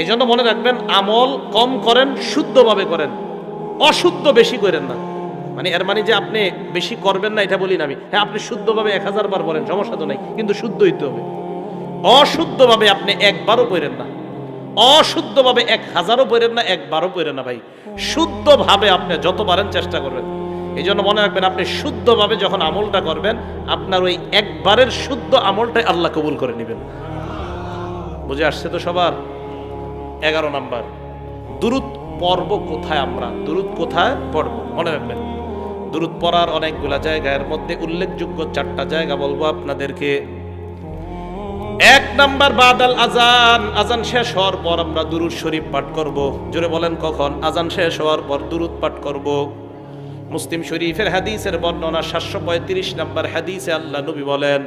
এই জন্য মনে রাখবেন, আমল কম করেন, শুদ্ধভাবে করেন। অশুদ্ধ বেশি করেন না। মানে এর মানে যে আপনি বেশি করবেন না, এটা বলি না আমি। হ্যাঁ আপনি শুদ্ধভাবে এক হাজার বার বলেন, সমস্যা তো নাই, কিন্তু শুদ্ধ হইতে হবে। অশুদ্ধভাবে আপনি একবারও পড়েন না। অশুদ্ধভাবে এক হাজারও পড়েন না, একবারও পড়েন না ভাই। শুদ্ধভাবে আপনি যত পারেন চেষ্টা করবেন। এই জন্য মনে রাখবেন, আপনি শুদ্ধভাবে যখন আমলটা করবেন, আপনার ওই একবারের শুদ্ধ আমলটাই আল্লাহ কবুল করে নেবেন। বুঝে আসছে তো সবার? এগারো নাম্বার, দুরুদ পর্ব কোথায় আমরা? দুরুদ কোথায় পড়ব? মনে রাখবেন, দুরুদ পড়ার অনেকগুলা জায়গা, এর মধ্যে উল্লেখযোগ্য চারটা জায়গা বলব আপনাদেরকে। এক নাম্বার, বাদাল আজান আজান শেষ হওয়ার পর আমরা দুরুদ শরীফ পাঠ করব। জোরে বলেন কখন? আজান শেষ হওয়ার পর দুরুদ পাঠ করব। মুসলিম শরীফের হাদিসের বর্ণনা সাতশো পঁয়ত্রিশ নাম্বার হাদিসে আল্লাহ নবী বলেন,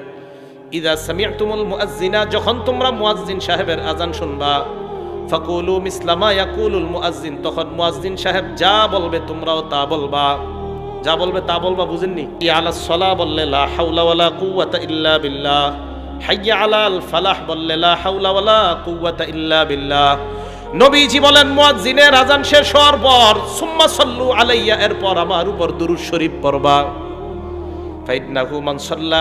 ইদা সামিআতুমুল মুআজ্জিনা, যখন তোমরা মুআজ্জিন সাহেবের আজান শুনবা ফাকুলু মিসলামা ইয়াকুলুল মুআজ্জিন। তখন মুআজ্জিন সাহেব যা বলবে তোমরাও তা বলবা। যা বলবে তা বলবা বুঝেননি? ইয়া আলাস সালা বললে লা হাওলা ওয়ালা কুওয়াতা ইল্লা বিল্লাহ। হাইয়া আলাল ফালাহ বললে লা হাওলা ওয়ালা কুওয়াতা ইল্লা বিল্লাহ। নবীজি বলেন মুয়াজ্জিনের আজান শেষ হওয়ার পর, সুম্মা সাল্লু আলাইয়া, এরপর আমার উপর দুরূদ শরীফ পড়বা। ফাইদনাহু মান সাল্লা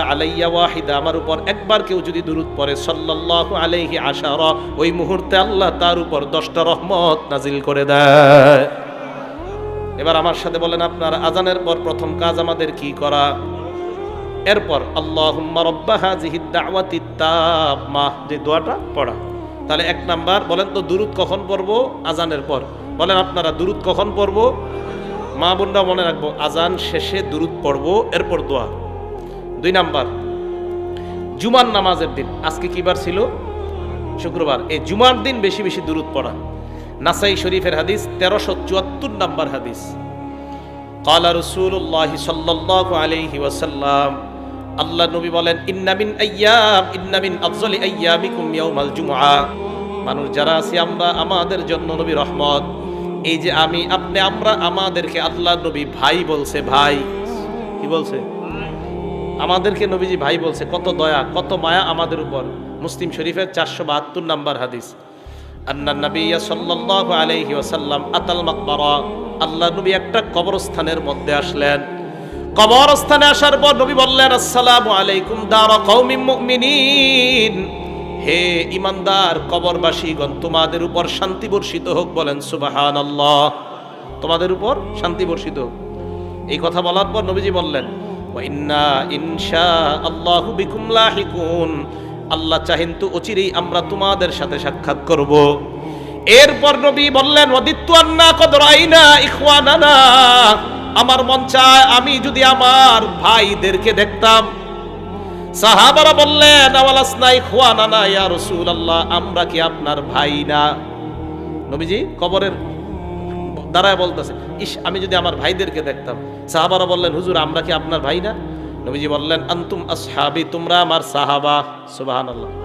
আমার উপর একবার কেউ যদি দুরুদ পড়ে, সাল্লাল্লাহু আলাইহি আশারা, ওই মুহূর্তে আল্লাহ তার উপর দশটা রহমত নাজিল করে দেয়। এবার আমার সাথে বলেন, আপনার আজানের পর প্রথম কাজ আমাদের কি করা? এরপর, আল্লাহুম্মা রব্বা হাযিহি দাওয়াতি তাম্মা যে দোয়াটা পড়া। তাহলে এক নাম্বার, বলেন তো দুরুদ কখন পড়ব? আজানের পর। বলেন, আপনারা দুরুদ কখন পড়ব? মা বোনরা মনে রাখব, আজান শেষে দুরুদ পড়ব, এরপর দোয়া। দুই নাম্বার, জুমার নামাজের দিন, আজকে কিবার ছিল? শুক্রবার। এই জুমার দিন বেশি বেশি দুরুদ পড়া। নাসাই শরীফের হাদিস, তেরোশো চুয়াত্তর নাম্বার হাদিস। কালা রসুল্লাহ সাল্লাহ আলহি ওয়াসাল্লাম, আল্লাহ নবী বলেন ইন্নামিন আইয়াম ইন্নামিন আফজলি আইয়ামিকুম ইয়াউমাল জুমআ। মানুষ যারা আছে আমরা, আমাদের জন্য নবী রহমত। এই যে আমি আপনি, আমরা, আমাদেরকে আল্লাহ নবী ভাই বলছে, ভাই। কি বলছে? আমাদেরকে নবীজি ভাই বলছে, কত দয়া, কত মায়া আমাদের উপর। মুসলিম শরীফের চারশো বাহাত্তর নাম্বার হাদিস। আন্না আল্লাহ নবী একটা কবরস্থানের মধ্যে আসলেন। আসার পর নবী হে ইমানদার কবরবাসীগণ, তোমাদের উপর শান্তি বর্ষিত হোক বলেন সুবহানাল্লাহ। তোমাদের উপর শান্তি বর্ষিত হোক। এই কথা বলার পর নবীজি বললেন ওয়াইন্না ইনশা আল্লাহু বিকুম লাহিকুন। আল্লাহ চাহেন তো অচিরেই আমরা তোমাদের সাথে সাক্ষাৎ করব। এরপর নবী বললেন, ওয়াদিত্তু আন্না কদ রাইনা ইখওয়ানানা। আমার মন চায় আমি যদি আমার ভাইদেরকে দেখতাম। সাহাবারা বললেন আওয়ালাসনা ইখওয়ানানা ইয়া আল্লাহ আমরা কি আপনার ভাই না? নবীজি কবরের দাঁড়ায় বলতেছে, ইস, আমি যদি আমার ভাইদেরকে দেখতাম। সাহাবারা বললেন, হুজুর, আমরা কি আপনার ভাই না? নবীজি বললেন, আন্তুম আসহাবি, তোমরা আমার সাহাবা। সুবহানাল্লাহ।